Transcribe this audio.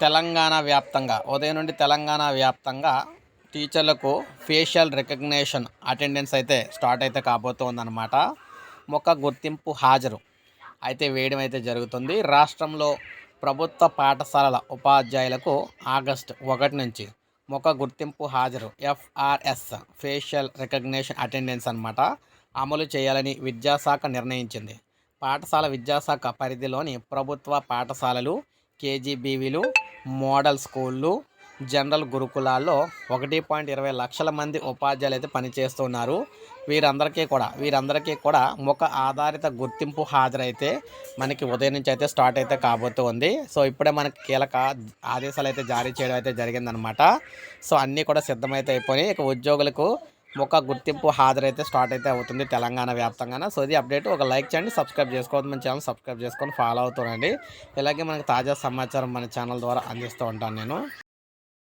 తెలంగాణ వ్యాప్తంగా ఉదయం నుండి తెలంగాణ వ్యాప్తంగా టీచర్లకు ఫేషియల్ రికగ్నేషన్ అటెండెన్స్ అయితే స్టార్ట్ అయితే కాబోతోందనమాట ముఖ గుర్తింపు హాజరు అయితే వేయడం అయితే జరుగుతుంది. రాష్ట్రంలో ప్రభుత్వ పాఠశాలల ఉపాధ్యాయులకు ఆగస్టు ఒకటి నుంచి ముఖ గుర్తింపు హాజరు ఎఫ్ఆర్ఎస్ ఫేషియల్ రికగ్నేషన్ అటెండెన్స్ అన్నమాట అమలు చేయాలని విద్యాశాఖ నిర్ణయించింది. పాఠశాల విద్యాశాఖ పరిధిలోని ప్రభుత్వ పాఠశాలలు కేజీబీవీలు మోడల్ స్కూళ్ళు జనరల్ గురుకులాల్లో ఒకటి పాయింట్ ఇరవై లక్షల మంది ఉపాధ్యాయులు అయితే పనిచేస్తున్నారు. వీరందరికీ కూడా వీరందరికీ కూడా ముఖ ఆధారిత గుర్తింపు హాజరైతే మనకి ఉదయం నుంచి అయితే స్టార్ట్ అయితే కాబోతుంది. సో ఇప్పుడే మనకి కీలక ఆదేశాలు అయితే జారీ చేయడం అయితే జరిగిందనమాట. సో అన్నీ కూడా సిద్ధమైతే అయిపోయి ఇక ఉద్యోగులకు ఒక గుర్తింపు హాజరైతే స్టార్ట్ అయితే అవుతుంది తెలంగాణ వ్యాప్తంగా సో ఇది అప్డేట్. ఒక లైక్ చేయండి సబ్స్క్రైబ్ చేసుకోవద్దు మన ఛానల్ సబ్స్క్రైబ్ చేసుకొని ఫాలో అవుతుండండి ఇలాగే మనకు తాజా సమాచారం మన ఛానల్ ద్వారా అందిస్తూ ఉంటాను నేను.